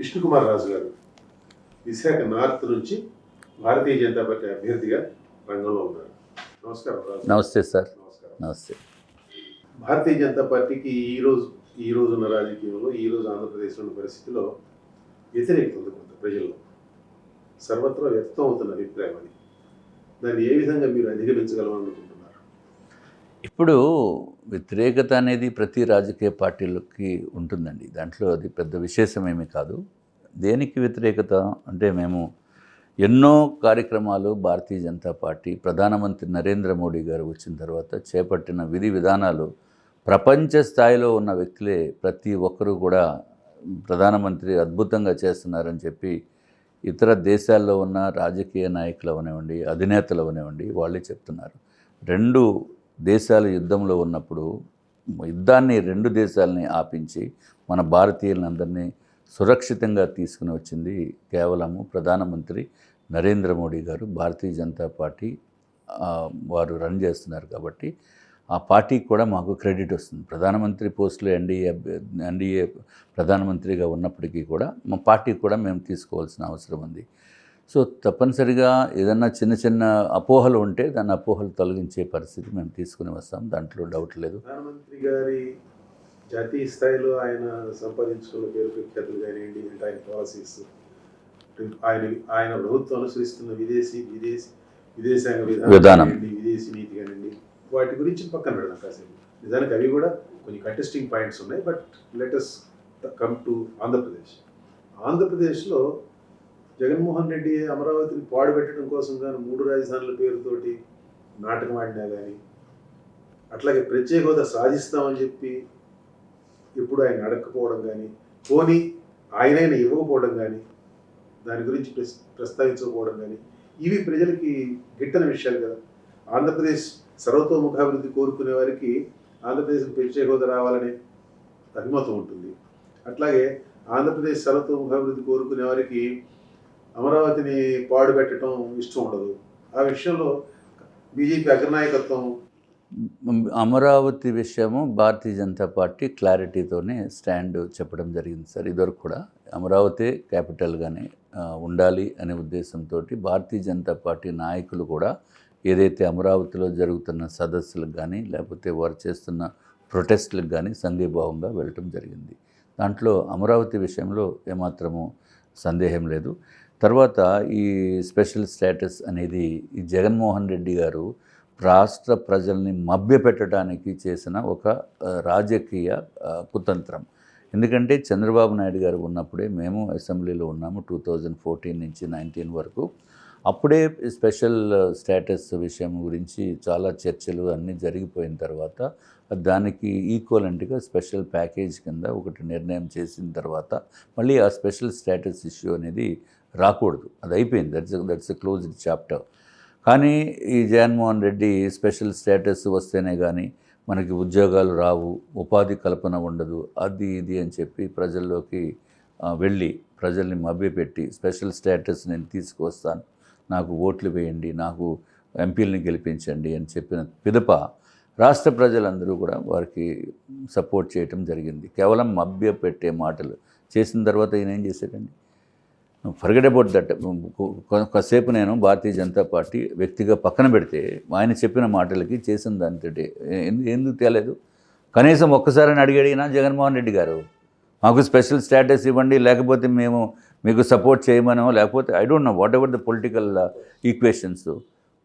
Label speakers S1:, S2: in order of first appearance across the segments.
S1: విష్ణుకుమార్ రాజు గారు విశాఖ నార్త్ నుంచి భారతీయ జనతా పార్టీ అభ్యర్థిగా రంగంలో ఉన్నారు. నమస్కారం రాజు.
S2: నమస్తే సార్.
S1: నమస్కారం.
S2: నమస్తే.
S1: భారతీయ జనతా పార్టీకి ఈ రోజు ఈ రోజు ఉన్న రాజకీయంలో ఈ రోజు ఆంధ్రప్రదేశ్లో ఉన్న పరిస్థితిలో వ్యతిరేకత ఉంది కొంత ప్రజల్లో. సర్వత్రా వ్యక్తం అవుతున్న అభిప్రాయం అది. దాన్ని ఏ విధంగా మీరు అధిగమించగలమనుకుంటున్నారు
S2: ఇప్పుడు వ్యతిరేకత అనేది ప్రతి రాజకీయ పార్టీలకి ఉంటుందండి. దాంట్లో అది పెద్ద విశేషమేమీ కాదు. దేనికి వ్యతిరేకత? అంటే మేము ఎన్నో కార్యక్రమాలు భారతీయ జనతా పార్టీ ప్రధానమంత్రి నరేంద్ర మోడీ గారు వచ్చిన తర్వాత చేపట్టిన విధి విధానాలు ప్రపంచ స్థాయిలో ఉన్న వ్యక్తులే ప్రతి ఒక్కరూ కూడా ప్రధానమంత్రి అద్భుతంగా చేస్తున్నారని చెప్పి ఇతర దేశాల్లో ఉన్న రాజకీయ నాయకులు అవనివ్వండి అధినేతలు అవనివ్వండి వాళ్ళే చెప్తున్నారు. రెండు దేశాలు యుద్ధంలో ఉన్నప్పుడు యుద్ధాన్ని రెండు దేశాలని ఆపించి మన భారతీయులందరినీ సురక్షితంగా తీసుకుని వచ్చింది కేవలము ప్రధానమంత్రి నరేంద్ర మోడీ గారు. భారతీయ జనతా పార్టీ వారు రన్ చేస్తున్నారు కాబట్టి ఆ పార్టీకి కూడా మాకు క్రెడిట్ వస్తుంది. ప్రధానమంత్రి పోస్టులో ఎన్డీఏ ఎన్డీఏ ప్రధానమంత్రిగా ఉన్నప్పటికీ కూడా మా పార్టీకి కూడా మేము తీసుకోవాల్సిన అవసరం ఉంది. సో తప్పనిసరిగా ఏదన్నా చిన్న చిన్న అపోహలు ఉంటే దాన్ని అపోహలు తొలగించే పరిస్థితి మేము తీసుకుని వస్తాం. దాంట్లో డౌట్ లేదు.
S1: ప్రధానమంత్రి గారి జాతీయ స్థాయిలో ఆయన సంపాదించుకున్న పేరు ప్రఖ్యాతులు కానివ్వండి ఆయన పాలసీస్ ఆయన ఆయన ప్రభుత్వం అనుసరిస్తున్న విదేశీ విదేశీ విదేశాంగ విధానం. విదేశీ నీతి కానివ్వండి వాటి గురించి పక్కన పెడదాం కాసేపు. నిజానికి అవి కూడా కొంచెం కంటెస్టింగ్ పాయింట్స్ ఉన్నాయి but let's come to Andhra Pradesh ఆంధ్రప్రదేశ్లో జగన్మోహన్ రెడ్డి అమరావతిని పాడు పెట్టడం కోసం కానీ మూడు రాజధానుల పేరుతోటి నాటకం ఆడినా కానీ అట్లాగే ప్రత్యేక హోదా సాధిస్తామని చెప్పి ఎప్పుడు ఆయన అడగకపోవడం కానీ పోనీ ఆయనైనా ఇవ్వకపోవడం కానీ దాని గురించి ప్రస్ ప్రస్తావించకపోవడం కానీ ఇవి ప్రజలకి గిట్టని విషయాలు కదా. ఆంధ్రప్రదేశ్ సర్వతోముఖాభివృద్ధి కోరుకునే వారికి ఆంధ్రప్రదేశ్ ప్రత్యేక హోదా రావాలనే అభిమతం ఉంటుంది. అట్లాగే ఆంధ్రప్రదేశ్ సర్వతోముఖాభివృద్ధి కోరుకునే వారికి అమరావతిని పాడుపెట్టడం ఇష్టం ఉండదు. ఆ విషయంలో బీజేపీ అగ్రనాయకత్వం
S2: అమరావతి విషయము భారతీయ జనతా పార్టీ క్లారిటీతోనే స్టాండ్ చెప్పడం జరిగింది సార్. ఇదివరకు కూడా అమరావతి క్యాపిటల్గానే ఉండాలి అనే ఉద్దేశంతో భారతీయ జనతా పార్టీ నాయకులు కూడా ఏదైతే అమరావతిలో జరుగుతున్న సదస్సులకు కానీ లేకపోతే వారు చేస్తున్న ప్రొటెస్ట్లకు కానీ సంఘీభావంగా వెళ్ళటం జరిగింది. దాంట్లో అమరావతి విషయంలో ఏమాత్రము సందేహం లేదు. తర్వాత ఈ స్పెషల్ స్టేటస్ అనేది ఈ జగన్మోహన్ రెడ్డి గారు రాష్ట్ర ప్రజల్ని మభ్యపెట్టడానికి చేసిన ఒక రాజకీయ కుతంత్రం. ఎందుకంటే చంద్రబాబు నాయుడు గారు ఉన్నప్పుడే మేము అసెంబ్లీలో ఉన్నాము టూ థౌజండ్ ఫోర్టీన్ నుంచి నైన్టీన్ వరకు. అప్పుడే స్పెషల్ స్టేటస్ విషయం గురించి చాలా చర్చలు అన్నీ జరిగిపోయిన తర్వాత దానికి ఈక్వలెంట్గా స్పెషల్ ప్యాకేజ్ కింద ఒకటి నిర్ణయం చేసిన తర్వాత మళ్ళీ ఆ స్పెషల్ స్టేటస్ ఇష్యూ అనేది రాకూడదు. అది అయిపోయింది. That's that's a closed chapter. కానీ ఈ జగన్మోహన్ రెడ్డి స్పెషల్ స్టేటస్ వస్తేనే కానీ మనకి ఉద్యోగాలు రావు ఉపాధి కల్పన ఉండదు అది ఇది అని చెప్పి ప్రజల్లోకి వెళ్ళి ప్రజల్ని మభ్యపెట్టి స్పెషల్ స్టేటస్ నేను తీసుకువస్తాను. నాకు ఓట్లు వేయండి నాకు ఎంపీలని గెలిపించండి అని చెప్పిన పిదప రాష్ట్ర ప్రజలందరూ కూడా వారికి సపోర్ట్ చేయటం జరిగింది. కేవలం మభ్యపెట్టే మాటలు. చేసిన తర్వాత ఈయన ఏం చేశాడండి? ఫర్గెట్ అబౌట్ దట్ కాసేపు నేను భారతీయ జనతా పార్టీ వ్యక్తిగా పక్కన పెడితే ఆయన చెప్పిన మాటలకి చేసిన దానితోటి. ఎందుకు ఎందుకు తేలేదు? కనీసం ఒక్కసారి అడిగడిగినా జగన్మోహన్ రెడ్డి గారు మాకు స్పెషల్ స్టేటస్ ఇవ్వండి లేకపోతే మేము మీకు సపోర్ట్ చేయమనో లేకపోతే I don't know whatever the political equations.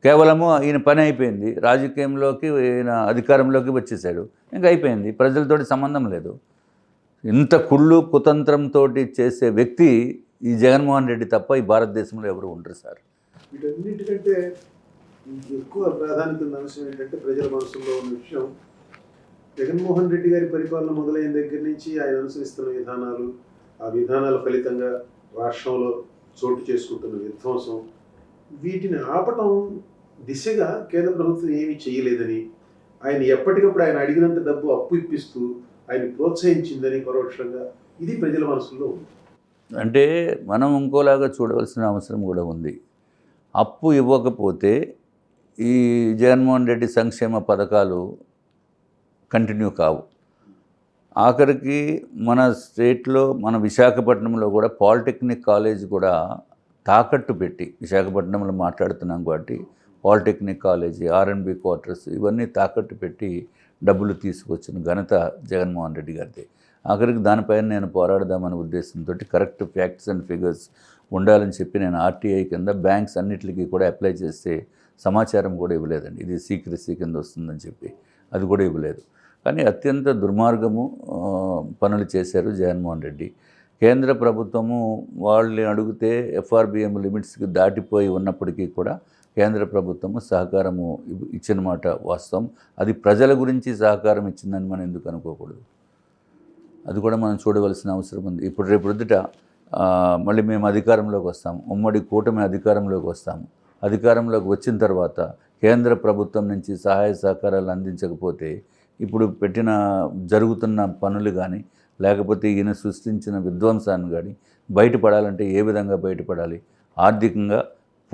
S2: కేవలము ఈయన పని అయిపోయింది రాజకీయంలోకి ఈయన అధికారంలోకి వచ్చేసాడు. ఇంకా అయిపోయింది ప్రజలతోటి సంబంధం లేదు. ఇంత కుళ్ళు కుతంత్రంతో చేసే వ్యక్తి ఈ జగన్మోహన్ రెడ్డి తప్ప ఈ భారతదేశంలో ఎవరు ఉండరు సార్.
S1: వీటన్నిటికంటే ఎక్కువ ప్రాధాన్యత ఉన్న అంశం ఏంటంటే ప్రజల మనసులో ఉన్న విషయం. జగన్మోహన్ రెడ్డి గారి పరిపాలన మొదలైన దగ్గర నుంచి ఆయన అనుసరిస్తున్న విధానాలు ఆ విధానాల ఫలితంగా రాష్ట్రంలో చోటు చేసుకుంటున్న విధ్వంసం వీటిని ఆపటం దిశగా కేంద్ర ప్రభుత్వం ఏమీ చేయలేదని ఆయన ఎప్పటికప్పుడు ఆయన అడిగినంత డబ్బు అప్పు ఇప్పిస్తూ ఆయన ప్రోత్సహించిందని పరోక్షంగా ఇది ప్రజల మనసులో ఉంది.
S2: అంటే మనం ఇంకోలాగా చూడవలసిన అవసరం కూడా ఉంది. అప్పు ఇవ్వకపోతే ఈ జగన్మోహన్ రెడ్డి సంక్షేమ పథకాలు కంటిన్యూ కావు. ఆఖరికి మన స్టేట్లో మన విశాఖపట్నంలో కూడా పాలిటెక్నిక్ కాలేజ్ కూడా తాకట్టు పెట్టి విశాఖపట్నంలో మాట్లాడుతున్నాం కాబట్టి పాలిటెక్నిక్ కాలేజీ ఆర్ఎన్బి క్వార్టర్స్ ఇవన్నీ తాకట్టు పెట్టి డబ్బులు తీసుకొచ్చిన ఘనత జగన్మోహన్ రెడ్డి గారిది. ఆఖరికి దానిపైన నేను పోరాడదామనే ఉద్దేశంతో కరెక్ట్ ఫ్యాక్ట్స్ అండ్ ఫిగర్స్ ఉండాలని చెప్పి నేను ఆర్టీఐ కింద బ్యాంక్స్ అన్నిటికీ కూడా అప్లై చేస్తే సమాచారం కూడా ఇవ్వలేదండి. ఇది సీక్రెసీ కింద వస్తుందని చెప్పి. అది కూడా ఇవ్వలేదు. కానీ అత్యంత దుర్మార్గము పనులు చేశారు జగన్మోహన్ రెడ్డి. కేంద్ర ప్రభుత్వము వాళ్ళని అడిగితే ఎఫ్ఆర్బిఎం లిమిట్స్కి దాటిపోయి ఉన్నప్పటికీ కూడా కేంద్ర ప్రభుత్వము సహకారము ఇచ్చిన మాట వాస్తవం. అది ప్రజల గురించి సహకారం ఇచ్చిందని మనం ఎందుకు అనుకోకూడదు? అది కూడా మనం చూడవలసిన అవసరం ఉంది. ఇప్పుడు రేపు రుద్దుట మళ్ళీ మేము అధికారంలోకి వస్తాము. ఉమ్మడి కూటమి అధికారంలోకి వస్తాము. అధికారంలోకి వచ్చిన తర్వాత కేంద్ర ప్రభుత్వం నుంచి సహాయ సహకారాలు అందించకపోతే ఇప్పుడు పెట్టిన జరుగుతున్న పనులు కానీ లేకపోతే ఈయన సృష్టించిన విధ్వంసాన్ని కానీ బయటపడాలంటే ఏ విధంగా బయటపడాలి? ఆర్థికంగా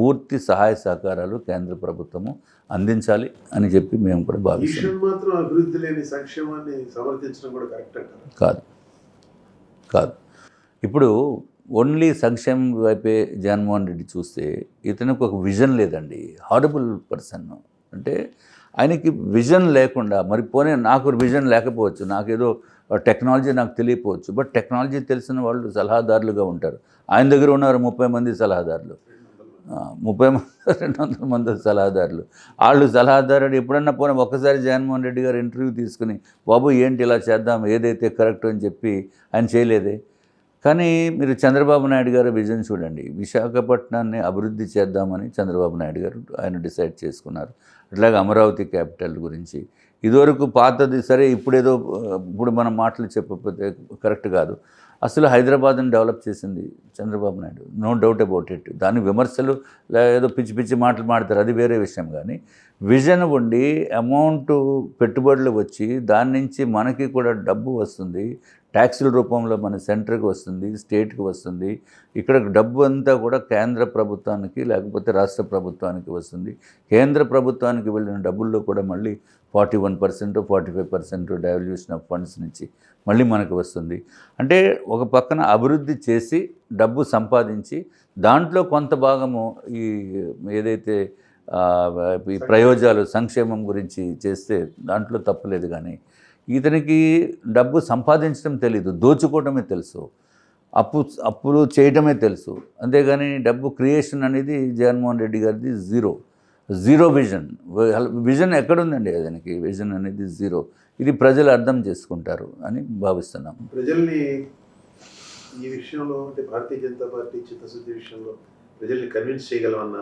S2: పూర్తి సహాయ సహకారాలు కేంద్ర ప్రభుత్వము అందించాలి అని చెప్పి మేము కూడా భావిస్తున్నాం.
S1: ఈశ్వరుడు మాత్రం అభివృద్ధి లేని సంక్షేమాన్ని సమర్థించడం కూడా కరెక్ట్ అంటారు
S2: కాదు. కాదు. ఇప్పుడు ఓన్లీ సంక్షేమం వైపే జగన్మోహన్ రెడ్డి చూస్తే ఇతనికి ఒక విజన్ లేదండి. Horrible person. అంటే ఆయనకి విజన్ లేకుండా మరి పోనీ నాకు విజన్ లేకపోవచ్చు నాకేదో టెక్నాలజీ నాకు తెలియకపోవచ్చు బట్ టెక్నాలజీ తెలిసిన వాళ్ళు సలహాదారులుగా ఉంటారు. ఆయన దగ్గర ఉన్నారు ముప్పై మంది సలహాదారులు. ముప్పై మంది రెండు వందల మంది సలహాదారులు. వాళ్ళు సలహాదారుడు ఎప్పుడన్నా పోనీ ఒక్కసారి జగన్మోహన్ రెడ్డి గారు ఇంటర్వ్యూ తీసుకుని బాబు ఏంటి ఇలా చేద్దాం ఏదైతే కరెక్ట్ అని చెప్పి ఆయన చేయలేదే? కానీ మీరు చంద్రబాబు నాయుడు గారు విజన్ చూడండి. విశాఖపట్నాన్ని అభివృద్ధి చేద్దామని చంద్రబాబు నాయుడు గారు ఆయన డిసైడ్ చేసుకున్నారు. అట్లాగే అమరావతి క్యాపిటల్ గురించి. ఇదివరకు పాతది సరే ఇప్పుడేదో ఇప్పుడు మనం మాటలు చెప్పకపోతే కరెక్ట్ కాదు. అసలు హైదరాబాద్ని డెవలప్ చేసింది Chandrababu Naidu. No doubt about it. దాని విమర్శలు లేదో పిచ్చి పిచ్చి మాటలు మాడతారు. అది వేరే విషయం కానీ విజన్ ఉండి అమౌంట్ పెట్టుబడులు వచ్చి దాని నుంచి మనకి కూడా డబ్బు వస్తుంది. ట్యాక్సుల రూపంలో మన సెంటర్కి వస్తుంది స్టేట్కి వస్తుంది. ఇక్కడ డబ్బు అంతా కూడా కేంద్ర ప్రభుత్వానికి లేకపోతే రాష్ట్ర ప్రభుత్వానికి వస్తుంది. కేంద్ర ప్రభుత్వానికి వెళ్ళిన డబ్బుల్లో కూడా మళ్ళీ forty one percent forty five percent devolution of funds నుంచి మళ్ళీ మనకు వస్తుంది. అంటే ఒక పక్కన అభివృద్ధి చేసి డబ్బు సంపాదించి దాంట్లో కొంత భాగము ఈ ఏదైతే ఈ ప్రయోజనాలు సంక్షేమం గురించి చేస్తే దాంట్లో తప్పులేదు కానీ ఇతనికి డబ్బు సంపాదించడం తెలీదు దోచుకోవడమే తెలుసు అప్పు అప్పులు చేయడమే తెలుసు. అంతేగాని డబ్బు క్రియేషన్ అనేది జగన్మోహన్ రెడ్డి గారిది జీరో. Zero vision. విజన్ ఎక్కడుందండి అతనికి? విజన్ అనేది జీరో. ఇది ప్రజలు అర్థం చేసుకుంటారు అని భావిస్తున్నాం.
S1: ప్రజల్ని ఈ విషయంలో అంటే భారతీయ జనతా పార్టీ చిత్తశుద్ధి విషయంలో ప్రజల్ని కన్విన్స్ చేయగలమన్న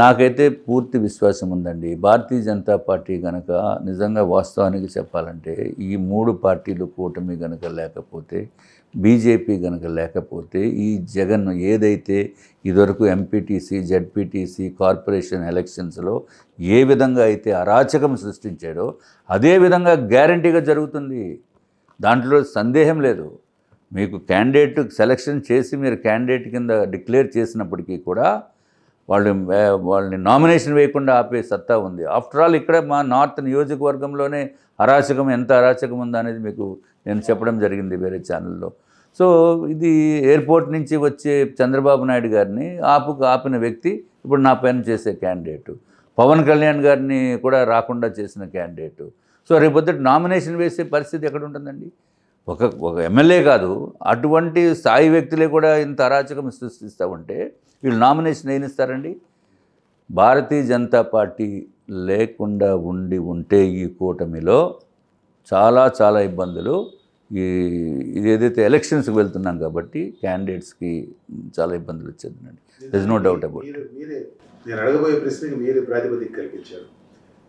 S2: నాకైతే పూర్తి విశ్వాసం ఉందండి. భారతీయ జనతా పార్టీ కనుక నిజంగా వాస్తవానికి చెప్పాలంటే ఈ మూడు పార్టీలు కూటమి కనుక లేకపోతే బీజేపీ కనుక లేకపోతే ఈ జగన్ ఏదైతే ఇదివరకు ఎంపీటీసీ జడ్పీటీసీ కార్పొరేషన్ ఎలక్షన్స్లో ఏ విధంగా అయితే అరాచకం సృష్టించాడో అదే విధంగా గ్యారంటీగా జరుగుతుంది. దాంట్లో సందేహం లేదు. మీకు క్యాండిడేట్ సెలక్షన్ చేసి మీరు క్యాండిడేట్ కింద డిక్లేర్ చేసినప్పటికీ కూడా వాళ్ళు వాళ్ళని నామినేషన్ వేయకుండా ఆపే సత్తా ఉంది. ఆఫ్టర్ ఆల్ ఇక్కడ మా నార్త్ నియోజకవర్గంలోనే అరాచకం ఎంత అరాచకం ఉందనేది అనేది మీకు నేను చెప్పడం జరిగింది వేరే ఛానల్లో. సో ఇది ఎయిర్పోర్ట్ నుంచి వచ్చే చంద్రబాబు నాయుడు గారిని ఆపుకు ఆపిన వ్యక్తి ఇప్పుడు నా పైన చేసే క్యాండిడేటు. పవన్ కళ్యాణ్ గారిని కూడా రాకుండా చేసిన క్యాండిడేటు. సో రేపొద్దు నామినేషన్ వేసే పరిస్థితి ఎక్కడ ఉంటుందండి? ఒక ఒక ఎమ్మెల్యే కాదు అటువంటి స్థాయి వ్యక్తులే కూడా ఇంత అరాచకం సృష్టిస్తూ ఉంటే వీళ్ళు నామినేషన్ ఏం ఇస్తారండి? భారతీయ జనతా పార్టీ లేకుండా ఉండి ఉంటే ఈ కూటమిలో చాలా చాలా ఇబ్బందులు. ఈ ఇది ఏదైతే ఎలక్షన్స్కి వెళ్తున్నాం కాబట్టి క్యాండిడేట్స్కి చాలా ఇబ్బందులు వచ్చేదండి There's నో డౌట్ అబౌట్
S1: మీరే నేను అడగబోయే ప్రశ్నకి మీరు ప్రాతిపదిక కల్పించారు.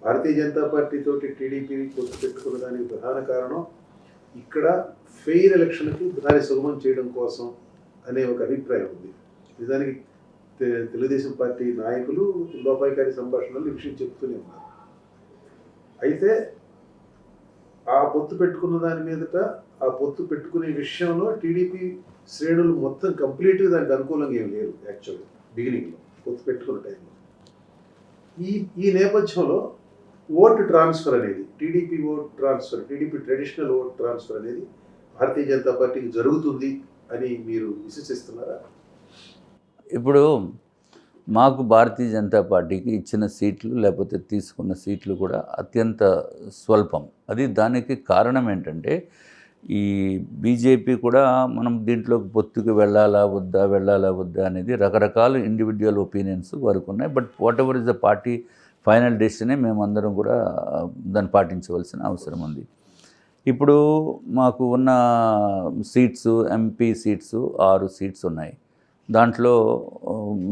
S1: భారతీయ జనతా పార్టీ తోటి టీడీపీ పొత్తు పెట్టుకున్న దానికి ప్రధాన కారణం ఇక్కడ ఫెయిర్ ఎలక్షన్కి దారి సుగమం చేయడం కోసం అనే ఒక అభిప్రాయం ఉంది. నిజానికి తెలుగుదేశం పార్టీ నాయకులు లోపాయికారి సంభాషణలు ఈ విషయం చెప్తూనే ఉన్నారు. అయితే ఆ పొత్తు పెట్టుకున్న దాని మీదట ఆ పొత్తు పెట్టుకునే విషయంలో టీడీపీ శ్రేణులు మొత్తం కంప్లీట్గా దానికి అనుకూలంగా ఏం లేరు యాక్చువల్గా బిగినింగ్లో పొత్తు పెట్టుకున్న టైంలో. ఈ ఈ నేపథ్యంలో ఓట్ ట్రాన్స్ఫర్ అనేది TDP vote transfer TDP traditional vote transfer అనేది భారతీయ జనతా పార్టీకి జరుగుతుంది అని మీరు విశ్వసిస్తున్నారా?
S2: ఇప్పుడు మాకు భారతీయ జనతా పార్టీకి ఇచ్చిన సీట్లు లేకపోతే తీసుకున్న సీట్లు కూడా అత్యంత స్వల్పం. అది దానికి కారణం ఏంటంటే ఈ బీజేపీ కూడా మనం దీంట్లోకి పొత్తుకు వెళ్ళాలా వద్దా వెళ్ళాలా వద్దా అనేది రకరకాల ఇండివిజువల్ ఒపీనియన్స్ వరకు ఉన్నాయి. But whatever is the party final డెసిషనే మేమందరం కూడా దాన్ని పాటించవలసిన అవసరం ఉంది. ఇప్పుడు మాకు ఉన్న సీట్స్ ఎంపీ సీట్స్ ఆరు సీట్స్ ఉన్నాయి. దాంట్లో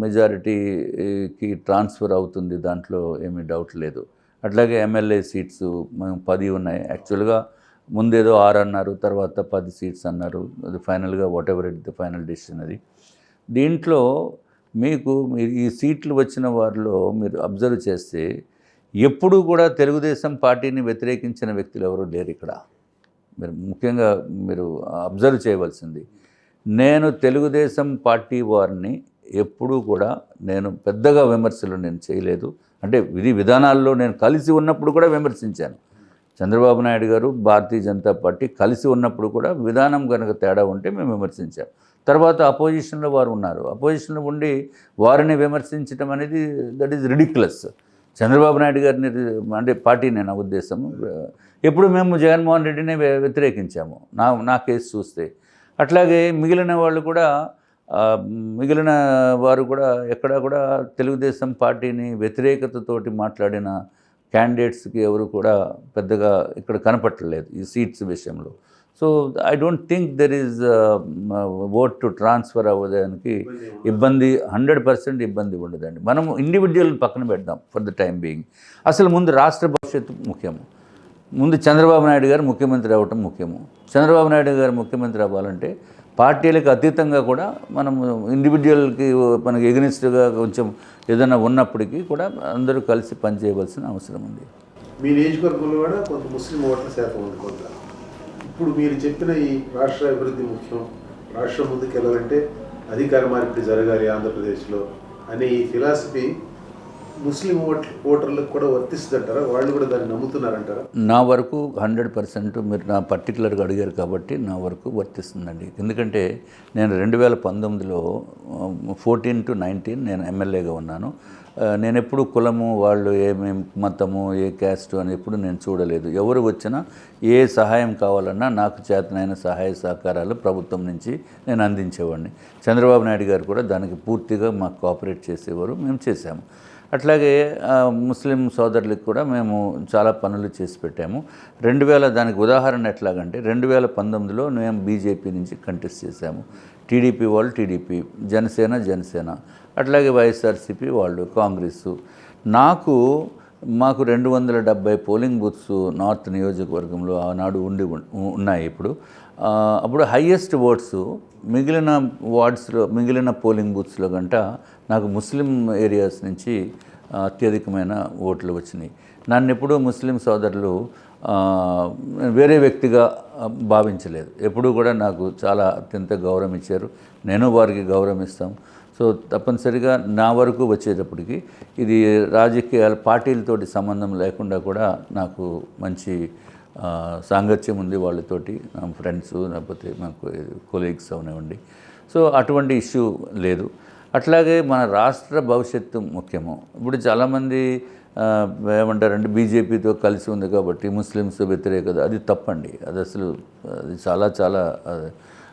S2: మెజారిటీకి ట్రాన్స్ఫర్ అవుతుంది దాంట్లో ఏమీ డౌట్ లేదు. అట్లాగే ఎమ్మెల్యే సీట్స్ మేము పది ఉన్నాయి. యాక్చువల్గా ముందేదో ఆరు అన్నారు తర్వాత పది సీట్స్ అన్నారు. అది ఫైనల్గా whatever it the final decision అది. దీంట్లో మీకు ఈ సీట్లు వచ్చిన వారిలో మీరు అబ్జర్వ్ చేస్తే ఎప్పుడూ కూడా తెలుగుదేశం పార్టీని వ్యతిరేకించిన వ్యక్తులు ఎవరు లేరు ఇక్కడ. మీరు ముఖ్యంగా మీరు అబ్జర్వ్ చేయవలసింది నేను తెలుగుదేశం పార్టీ వారిని ఎప్పుడూ కూడా నేను పెద్దగా విమర్శలు నేను చేయలేదు. అంటే విధి విధానాల్లో నేను కలిసి ఉన్నప్పుడు కూడా విమర్శించాను. చంద్రబాబు నాయుడు గారు భారతీయ జనతా పార్టీ కలిసి ఉన్నప్పుడు కూడా విధానం కనుక తేడా ఉంటే మేము విమర్శించాం. తర్వాత అపోజిషన్లో వారు ఉన్నారు. అపోజిషన్లో ఉండి వారిని విమర్శించడం అనేది that is ridiculous Chandrababu Naidu గారిని అంటే పార్టీ నేను నా ఉద్దేశం. ఎప్పుడు మేము జగన్మోహన్ రెడ్డిని వ్యతిరేకించాము. నా నా కేసు చూస్తే. అట్లాగే మిగిలిన వాళ్ళు కూడా మిగిలిన వారు కూడా ఎక్కడా కూడా తెలుగుదేశం పార్టీని వ్యతిరేకతతోటి మాట్లాడిన క్యాండిడేట్స్కి ఎవరు కూడా పెద్దగా ఇక్కడ కనపట్టలేదు ఈ సీట్స్ విషయంలో. So I don't think there is vote to transfer అవ్వడానికి ఇబ్బంది హండ్రెడ్ పర్సెంట్ ఇబ్బంది ఉండదండి. మనం ఇండివిజువల్ పక్కన పెడదాం ఫర్ ద టైం బీయింగ్ అసలు ముందు రాష్ట్ర భవిష్యత్తు ముఖ్యము. ముందు చంద్రబాబు నాయుడు గారు ముఖ్యమంత్రి అవ్వటం ముఖ్యము. చంద్రబాబు నాయుడు గారు ముఖ్యమంత్రి అవ్వాలంటే పార్టీలకు అతీతంగా కూడా మనం ఇండివిజువల్కి మనకి ఎగనిస్ట్గా కొంచెం ఏదైనా ఉన్నప్పటికీ కూడా అందరూ కలిసి పనిచేయవలసిన అవసరం ఉంది.
S1: మీ నియోజకవర్గంలో కూడా కొంత ముస్లిం ఓట్ల శాతం ఉంది కొంత. ఇప్పుడు మీరు చెప్పిన ఈ రాష్ట్ర అభివృద్ధి ముఖ్యం రాష్ట్రం ముందుకు వెళ్ళాలంటే అధికార మార్పిడి జరగాలి ఆంధ్రప్రదేశ్లో అనే ఈ ఫిలాసఫీ ముస్లిం ఓటర్లకు కూడా వర్తిస్తుందంటారా? వాళ్ళు కూడా దాన్ని నమ్ముతున్నారంటారా?
S2: నా వరకు హండ్రెడ్ పర్సెంట్ మీరు నా పర్టికులర్గా అడిగారు కాబట్టి నా వరకు వర్తిస్తుందండి. ఎందుకంటే నేను రెండు వేల పంతొమ్మిదిలో ఫోర్టీన్ టు నైన్టీన్ నేను ఎమ్మెల్యేగా ఉన్నాను. నేను ఎప్పుడు కులము వాళ్ళు ఏమేం మతము ఏ క్యాస్ట్ అని ఎప్పుడు నేను చూడలేదు. ఎవరు వచ్చినా ఏ సహాయం కావాలన్నా నాకు చేతనైన సహాయ సహకారాలు ప్రభుత్వం నుంచి నేను అందించేవాడిని. చంద్రబాబు నాయుడు గారు కూడా దానికి పూర్తిగా మాకు కోఆపరేట్ చేసేవారు. మేము చేశాము. అట్లాగే ముస్లిం సోదరులకు కూడా మేము చాలా పనులు చేసి పెట్టాము. రెండు వేల దానికి ఉదాహరణ ఎట్లాగంటే రెండు వేల పంతొమ్మిదిలో మేము బీజేపీ నుంచి కంటెస్ట్ చేశాము. టీడీపీ వాళ్ళు టీడీపీ జనసేన జనసేన. అట్లాగే వైఎస్ఆర్సీపీ వాళ్ళు కాంగ్రెస్ నాకు మాకు రెండు వందల డెబ్బై పోలింగ్ బూత్స్ నార్త్ నియోజకవర్గంలో ఆనాడు ఉండి ఉన్నాయి ఇప్పుడు. అప్పుడు హయ్యెస్ట్ ఓట్స్ మిగిలిన వార్డ్స్లో మిగిలిన పోలింగ్ బూత్స్లో గంట నాకు ముస్లిం ఏరియాస్ నుంచి అత్యధికమైన ఓట్లు వచ్చినాయి. నన్ను ఎప్పుడూ ముస్లిం సోదరులు వేరే వ్యక్తిగా భావించలేదు. ఎప్పుడూ కూడా నాకు చాలా అత్యంత గౌరవం ఇచ్చారు. నేను వారికి గౌరవం ఇస్తాం. సో తప్పనిసరిగా నా వరకు వచ్చేటప్పటికి ఇది రాజకీయాల పార్టీలతోటి సంబంధం లేకుండా కూడా నాకు మంచి సాంగత్యం ఉంది వాళ్ళతోటి నా ఫ్రెండ్స్ లేకపోతే మాకు కొలీగ్స్ అవనివ్వండి సో అటువంటి ఇష్యూ లేదు. అట్లాగే మన రాష్ట్ర భవిష్యత్తు ముఖ్యము. ఇప్పుడు చాలామంది ఏమంటారంటే బీజేపీతో కలిసి ఉంది కాబట్టి ముస్లిమ్స్ వ్యతిరేకత అది తప్పండి. అది అసలు అది చాలా చాలా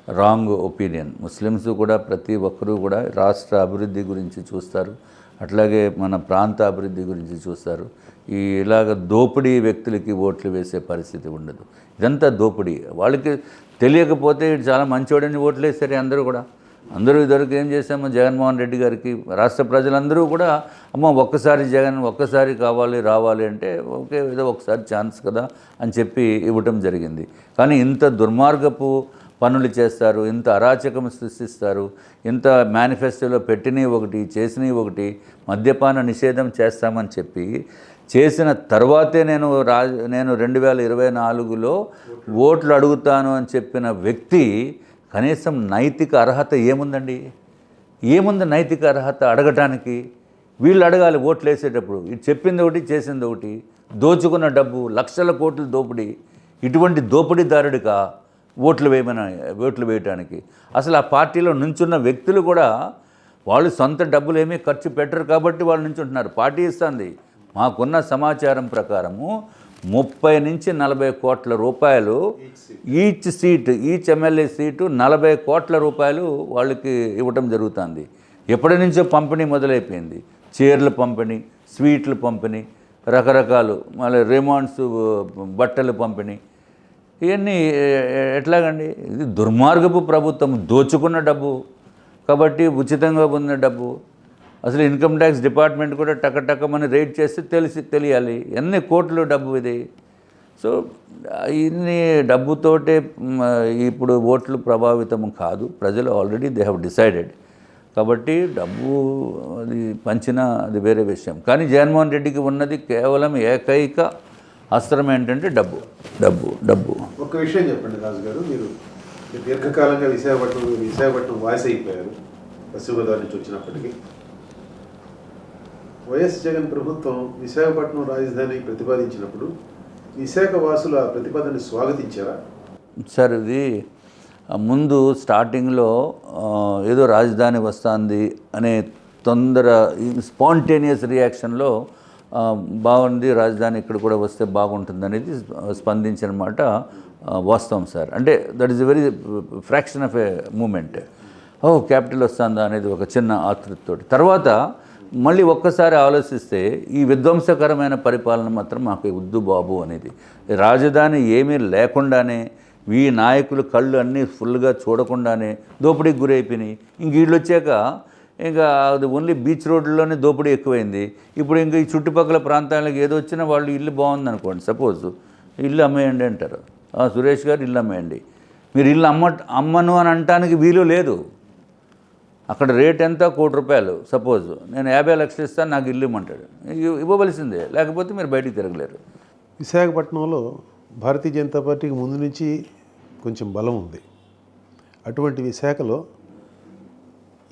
S2: రాంగ్ ఒపీనియన్ ముస్లిమ్స్ కూడా ప్రతి ఒక్కరూ కూడా రాష్ట్ర అభివృద్ధి గురించి చూస్తారు. అట్లాగే మన ప్రాంత అభివృద్ధి గురించి చూస్తారు. ఈ ఇలాగ దోపిడీ వ్యక్తులకి ఓట్లు వేసే పరిస్థితి ఉండదు. ఇదంతా దోపిడీ. వాళ్ళకి తెలియకపోతే చాలా మంచివాడని ఓట్లు వేసారు అందరూ కూడా. అందరూ ఇదివరకు ఏం చేశాము జగన్మోహన్ రెడ్డి గారికి రాష్ట్ర ప్రజలందరూ కూడా అమ్మ ఒక్కసారి జగన్ ఒక్కసారి కావాలి రావాలి అంటే ఓకే ఏదో ఒకసారి ఛాన్స్ కదా అని చెప్పి ఇవ్వటం జరిగింది. కానీ ఇంత దుర్మార్గపు పనులు చేస్తారు ఇంత అరాచకం సృష్టిస్తారు ఇంత మేనిఫెస్టోలో పెట్టినవి ఒకటి చేసినవి ఒకటి మద్యపాన నిషేధం చేస్తామని చెప్పి చేసిన తర్వాతే నేను రా నేను రెండు వేల ఇరవై నాలుగులో ఓట్లు అడుగుతాను అని చెప్పిన వ్యక్తి కనీసం నైతిక అర్హత ఏముందండి? ఏముంది నైతిక అర్హత అడగటానికి? వీళ్ళు అడగాలి ఓట్లు వేసేటప్పుడు. ఇది చెప్పింది ఒకటి చేసింది ఒకటి. దోచుకున్న డబ్బు లక్షల కోట్లు దోపిడీ. ఇటువంటి దోపిడీదారుడిగా ఓట్లు వేయమని ఓట్లు వేయటానికి? అసలు ఆ పార్టీలో నుంచున్న వ్యక్తులు కూడా వాళ్ళు సొంత డబ్బులు ఏమీ ఖర్చు పెట్టరు కాబట్టి వాళ్ళు నుంచుంటున్నారు. పార్టీ ఇస్తుంది. మాకున్న సమాచారం ప్రకారము ముప్పై నుంచి నలభై కోట్ల రూపాయలు each seat each MLA seat నలభై కోట్ల రూపాయలు వాళ్ళకి ఇవ్వటం జరుగుతుంది. ఎప్పటి నుంచో పంపిణీ మొదలైపోయింది. చీరల పంపిణీ స్వీట్లు పంపిణీ రకరకాలు మళ్ళీ రిమాండ్స్ బట్టలు పంపిణీ. ఇవన్నీ ఎట్లాగండి? ఇది దుర్మార్గపు ప్రభుత్వం దోచుకున్న డబ్బు. కాబట్టి ఉచితంగా పొందిన డబ్బు. అసలు ఇన్కమ్ ట్యాక్స్ డిపార్ట్మెంట్ కూడా టకటకమని రేట్ చేస్తే తెలిసి తెలియాలి. ఎన్ని కోట్లు డబ్బు ఇది? సో ఇన్ని డబ్బుతోటే ఇప్పుడు ఓట్లు ప్రభావితం కాదు. ప్రజలు ఆల్రెడీ దే హ్యావ్ డిసైడెడ్. కాబట్టి డబ్బు అది పంచినా అది వేరే విషయం. కానీ జగన్మోహన్ రెడ్డికి ఉన్నది కేవలం ఏకైక అస్త్రం ఏంటంటే డబ్బు. డబ్బు డబ్బు.
S1: ఒక విషయం చెప్పండి రాజు గారు. మీరు దీర్ఘకాలంగా విశాఖపట్నం విశాఖపట్నం వాయిస్ అయిపోయారు. పశ్చిమ గోదావరి నుంచి వచ్చినప్పటికీ. వైఎస్ జగన్ ప్రభుత్వం విశాఖపట్నం రాజధాని ప్రతిపాదించినప్పుడు విశాఖ వాసులు ఆ ప్రతిపాదనని స్వాగతించారా?
S2: సార్ ఇది ముందు స్టార్టింగ్లో ఏదో రాజధాని వస్తుంది అనే తొందర స్పాంటేనియస్ రియాక్షన్లో బాగుంది రాజధాని ఇక్కడ కూడా వస్తే బాగుంటుంది అనేది స్పందించిన మాట వాస్తవం సార్. అంటే that is a very fraction of a moment oh capital వస్తుందా అనేది ఒక చిన్న ఆతృతతోటి. తర్వాత మళ్ళీ ఒక్కసారి ఆలోచిస్తే ఈ విధ్వంసకరమైన పరిపాలన మాత్రం మాకు వద్దు బాబు అనేది. రాజధాని ఏమీ లేకుండానే ఈ నాయకులు కళ్ళు అన్నీ ఫుల్గా చూడకుండానే దోపిడీకి గురైపోయినాయి. ఇంక వీళ్ళు వచ్చాక ఇంకా అది ఓన్లీ బీచ్ రోడ్లోనే దోపిడీ ఎక్కువైంది. ఇప్పుడు ఇంకా ఈ చుట్టుపక్కల ప్రాంతాలకు ఏదో వచ్చినా వాళ్ళు ఇల్లు బాగుంది అనుకోండి సపోజ్. ఇల్లు అమ్మేయండి అంటారు. సురేష్ గారు ఇల్లు అమ్మేయండి. మీరు ఇల్లు అమ్మ అమ్మను అని అనటానికి వీలు లేదు. అక్కడ రేట్ ఎంత? కోటి రూపాయలు. సపోజ్ నేను యాభై లక్షలు ఇస్తాను నాకు ఇల్లు ఇమ్మంటాడు. ఇవ్వవలసిందే. లేకపోతే మీరు బయటికి తిరగలేరు.
S1: విశాఖపట్నంలో భారతీయ జనతా పార్టీకి ముందు నుంచి కొంచెం బలం ఉంది. అటువంటి విశాఖలో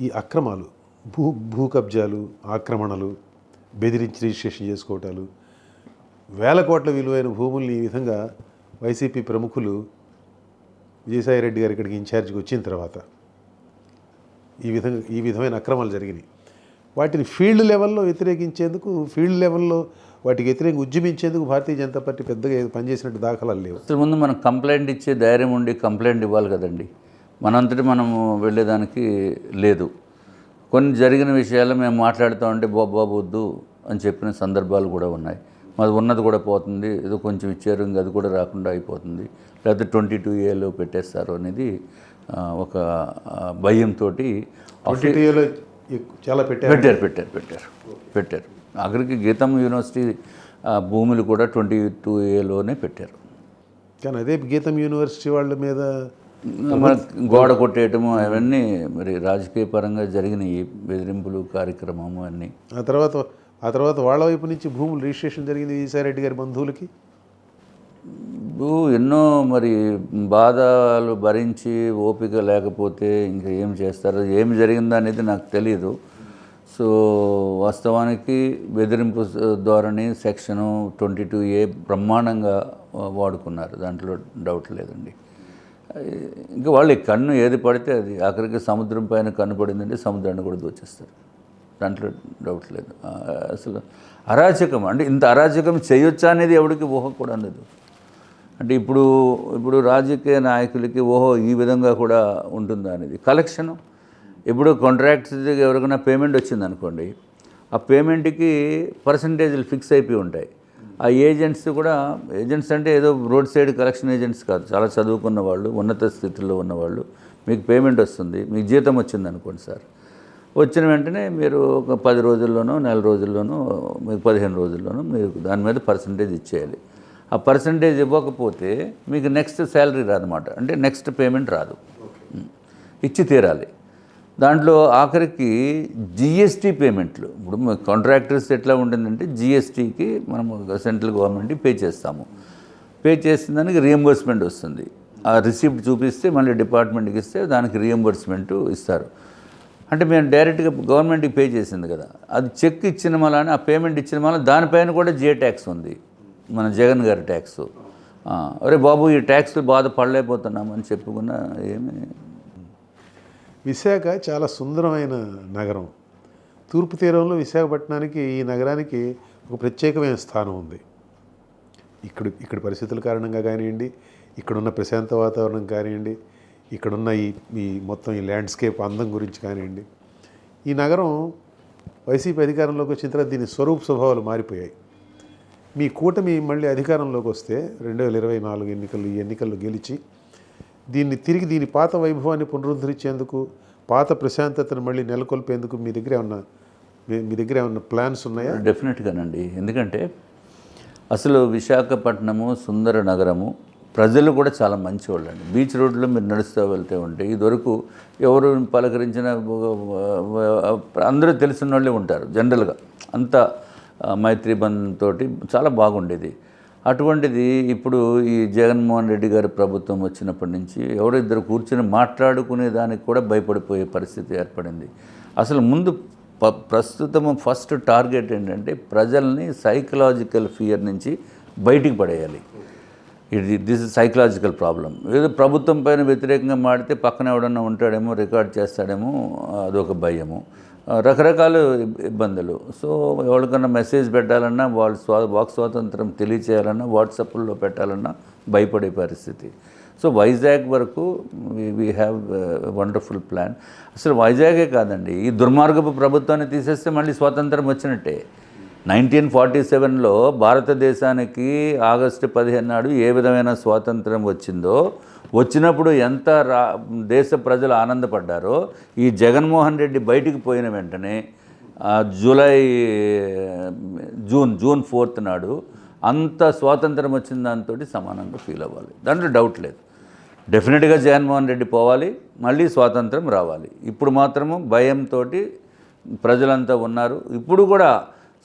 S1: ఈ అక్రమాలు భూ భూ కబ్జాలు ఆక్రమణలు బెదిరించి రిజిస్ట్రేషన్ చేసుకోవటాలు వేల కోట్ల విలువైన భూముల్ని ఈ విధంగా వైసీపీ ప్రముఖులు విజయసాయిరెడ్డి గారు ఇక్కడికి ఇన్ఛార్జికి వచ్చిన తర్వాత ఈ విధంగా ఈ విధమైన అక్రమాలు జరిగినాయి. వాటిని ఫీల్డ్ లెవెల్లో వ్యతిరేకించేందుకు ఫీల్డ్ లెవెల్లో వాటికి వ్యతిరేకంగా ఉద్యమించేందుకు భారతీయ జనతా పార్టీ పెద్దగా పనిచేసినట్టు దాఖలాలు లేవు.
S2: అసలు ముందు మనం కంప్లైంట్ ఇచ్చే ధైర్యం ఉండి కంప్లైంట్ ఇవ్వాలి కదండి. మనంతటి మనము వెళ్ళేదానికి లేదు. కొన్ని జరిగిన విషయాలు మేము మాట్లాడుతూ ఉంటే బాబు బాబు వద్దు అని చెప్పిన సందర్భాలు కూడా ఉన్నాయి. మాది ఉన్నది కూడా పోతుంది ఏదో కొంచెం ఇచ్చారు ఇంకా అది కూడా రాకుండా అయిపోతుంది. లేకపోతే ట్వంటీ టూ ఏలో పెట్టేస్తారు అనేది ఒక భయంతో
S1: చాలా పెట్టారు.
S2: పెట్టారు పెట్టారు పెట్టారు పెట్టారు. ఆఖరికి గీతం యూనివర్సిటీ భూములు కూడా ట్వంటీ టూ ఏలోనే పెట్టారు.
S1: కానీ అదే గీతం యూనివర్సిటీ వాళ్ళ మీద
S2: మన గోడ కొట్టేయటము అవన్నీ మరి రాజకీయ పరంగా జరిగిన ఈ బెదిరింపులు కార్యక్రమము అన్నీ.
S1: ఆ తర్వాత ఆ తర్వాత వాళ్ళ వైపు నుంచి భూములు రిజిస్ట్రేషన్ జరిగింది విజయసాయిరెడ్డి గారి బంధువులకి?
S2: ఎన్నో మరి బాధలు భరించి ఓపిక లేకపోతే ఇంకా ఏం చేస్తారు? ఏం జరిగిందో అనేది నాకు తెలియదు సో వాస్తవానికి బెదిరింపు ధోరణి సెక్షను ట్వంటీ టూ ఏ బ్రహ్మాండంగా వాడుకున్నారు. దాంట్లో డౌట్ లేదండి. ఇంకా వాళ్ళు కన్ను ఏది పడితే అది. ఆఖరికి సముద్రం పైన కన్ను పడిందంటే సముద్రాన్ని కూడా దోచేస్తారు. దాంట్లో డౌట్ లేదు. అసలు అరాచకం అంటే ఇంత అరాచకం చేయొచ్చా అనేది ఎవరికి ఊహ కూడా లేదు. అంటే ఇప్పుడు ఇప్పుడు రాజకీయ నాయకులకి ఓహో ఈ విధంగా కూడా ఉంటుందా అనేది. కలెక్షను ఇప్పుడు కాంట్రాక్ట్స్ ఎవరికైనా పేమెంట్ వచ్చింది అనుకోండి ఆ పేమెంట్కి పర్సంటేజీలు ఫిక్స్ అయిపోయి ఉంటాయి. ఆ ఏజెంట్స్ కూడా ఏజెంట్స్ అంటే ఏదో రోడ్ సైడ్ కలెక్షన్ ఏజెంట్స్ కాదు. చాలా చదువుకున్న వాళ్ళు ఉన్నత స్థితిలో ఉన్నవాళ్ళు మీకు పేమెంట్ వస్తుంది మీకు జీతం వచ్చింది అనుకోండి సార్. వచ్చిన వెంటనే మీరు ఒక పది రోజుల్లోనో నెల రోజుల్లోనో మీకు పదిహేను రోజుల్లోనో మీరు దాని మీద పర్సంటేజ్ ఇచ్చేయాలి. ఆ పర్సంటేజ్ ఇవ్వకపోతే మీకు నెక్స్ట్ శాలరీ రాదన్నమాట. అంటే నెక్స్ట్ పేమెంట్ రాదు. ఇచ్చి తీరాలి. దాంట్లో ఆఖరికి జిఎస్టీ పేమెంట్లు ఇప్పుడు కాంట్రాక్టర్స్ ఎట్లా ఉంటుందంటే జిఎస్టీకి మనము సెంట్రల్ గవర్నమెంట్కి పే చేస్తాము. పే చేసిన దానికి రియంబర్స్మెంట్ వస్తుంది. ఆ రిసిప్ట్ చూపిస్తే మళ్ళీ డిపార్ట్మెంట్కి ఇస్తే దానికి రియంబర్స్మెంట్ ఇస్తారు. అంటే మేము డైరెక్ట్గా గవర్నమెంట్కి పే చేసింది కదా. అది చెక్ ఇచ్చిన మళ్ళీ ఆ పేమెంట్ ఇచ్చిన మళ్ళీ దానిపైన కూడా జిఏ ట్యాక్స్ ఉంది. మన జగన్ గారి ట్యాక్స్. అరే బాబు ఈ ట్యాక్స్ బాధ పడలేకపోతున్నామని చెప్పుకున్న ఏమి?
S1: విశాఖ చాలా సుందరమైన నగరం. తూర్పు తీరంలో విశాఖపట్నానికి ఈ నగరానికి ఒక ప్రత్యేకమైన స్థానం ఉంది. ఇక్కడ ఇక్కడ పరిస్థితుల కారణంగా కానివ్వండి ఇక్కడున్న ప్రశాంత వాతావరణం కానివ్వండి ఇక్కడున్న ఈ ఈ మొత్తం ఈ ల్యాండ్స్కేప్ అందం గురించి కానివ్వండి. ఈ నగరం వైసీపీ అధికారంలోకి వచ్చిన తర్వాత దీని స్వరూప స్వభావాలు మారిపోయాయి. మీ కూటమి మళ్ళీ అధికారంలోకి వస్తే రెండు వేల ఇరవై నాలుగు ఎన్నికలు ఈ ఎన్నికల్లో గెలిచి దీన్ని తిరిగి దీని పాత వైభవాన్ని పునరుద్ధరించేందుకు పాత ప్రశాంతతను మళ్ళీ నెలకొల్పేందుకు మీ దగ్గర ఏమన్నా మీ- దగ్గర ఏమన్నా ప్లాన్స్ ఉన్నాయా?
S2: డెఫినెట్గానండి. ఎందుకంటే అసలు విశాఖపట్నము సుందర నగరము ప్రజలు కూడా చాలా మంచివాళ్ళండి. బీచ్ రోడ్లో మీరు నడుస్తూ వెళ్తూ ఉంటే ఇదివరకు ఎవరు పలకరించిన అందరూ తెలిసిన వాళ్ళే ఉంటారు జనరల్గా. అంత ఆ, మైత్రి బంధంతో చాలా బాగుండేది. అటువంటిది ఇప్పుడు ఈ జగన్మోహన్ రెడ్డి గారి ప్రభుత్వం వచ్చినప్పటి నుంచి ఎవరిద్దరు కూర్చొని మాట్లాడుకునే దానికి కూడా భయపడిపోయే పరిస్థితి ఏర్పడింది. అసలు ముందు ప ప్రస్తుతం ఫస్ట్ టార్గెట్ ఏంటంటే ప్రజల్ని సైకలాజికల్ ఫియర్ నుంచి బయటికి పడేయాలి. ఇది దిస్ ఇస్ సైకలాజికల్ ప్రాబ్లం. ఏదో ప్రభుత్వం పైన వ్యతిరేకంగా మాడితే పక్కన ఎవడన్నా ఉంటాడేమో రికార్డ్ చేస్తాడేమో అదొక భయము. రకరకాల ఇబ్బందులు. సో ఎవరికన్నా మెసేజ్ పెట్టాలన్నా వాళ్ళ స్వా వాక్ స్వాతంత్రం తెలియచేయాలన్నా వాట్సాప్లో పెట్టాలన్నా భయపడే పరిస్థితి. సో వైజాగ్ వరకు వీ హ్యావ్ వండర్ఫుల్ ప్లాన్ అసలు వైజాగే కాదండి. ఈ దుర్మార్గపు ప్రభుత్వాన్ని తీసేస్తే మళ్ళీ స్వాతంత్రం వచ్చినట్టే. నైన్టీన్ ఫార్టీ సెవెన్లో భారతదేశానికి ఆగస్టు పదిహేను నాడు ఏ విధమైన స్వాతంత్రం వచ్చిందో వచ్చినప్పుడు ఎంత రా దేశ ప్రజలు ఆనందపడ్డారో ఈ జగన్మోహన్ రెడ్డి బయటికి పోయిన వెంటనే జూలై జూన్ జూన్ ఫోర్త్ నాడు అంత స్వాతంత్రం వచ్చిన దాంతో సమానంగా ఫీల్ అవ్వాలి. దాంట్లో డౌట్ లేదు. డెఫినెట్గా జగన్మోహన్ రెడ్డి పోవాలి మళ్ళీ స్వాతంత్రం రావాలి. ఇప్పుడు మాత్రము భయంతో ప్రజలంతా ఉన్నారు. ఇప్పుడు కూడా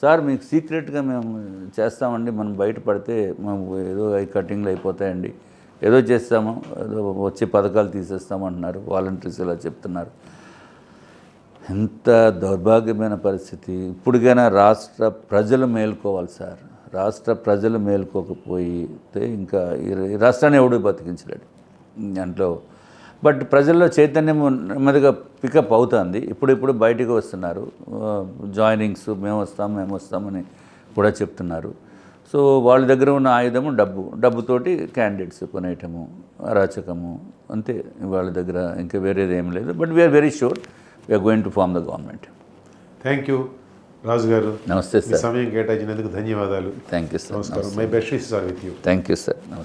S2: సార్ మీకు సీక్రెట్గా మేము చేస్తామండి మనం బయటపడితే మేము ఏదో ఐ కటింగ్లు అయిపోతాయండి. ఏదో చేస్తాము ఏదో వచ్చే పథకాలు తీసేస్తామంటున్నారు వాలంటీర్స్ ఇలా చెప్తున్నారు. ఎంత దౌర్భాగ్యమైన పరిస్థితి. ఇప్పటికైనా రాష్ట్ర ప్రజలు మేల్కోవాలి సార్. రాష్ట్ర ప్రజలు మేల్కోకపోతే ఇంకా ఈ రాష్ట్రాన్ని ఎవడు బతికించలేడు. దాంట్లో బట్ ప్రజల్లో చైతన్యం నెమ్మదిగా పికప్ అవుతుంది. ఇప్పుడిప్పుడు బయటికి వస్తున్నారు. జాయినింగ్స్ మేము వస్తాం మేము వస్తామని కూడా చెప్తున్నారు. సో వాళ్ళ దగ్గర ఉన్న ఆయుధము డబ్బు. డబ్బుతోటి క్యాండిడేట్స్ కొనేయటము అరాచకము అంతే. వాళ్ళ దగ్గర ఇంకా వేరేది ఏం లేదు but we're very sure we're going to form the government
S1: thank you Raju గారు
S2: నమస్తే సార్.
S1: సమయం కేటాయించినందుకు ధన్యవాదాలు.
S2: థ్యాంక్ యూ సార్
S1: నమస్కారం. My best are with you
S2: thank you sir నమస్తే.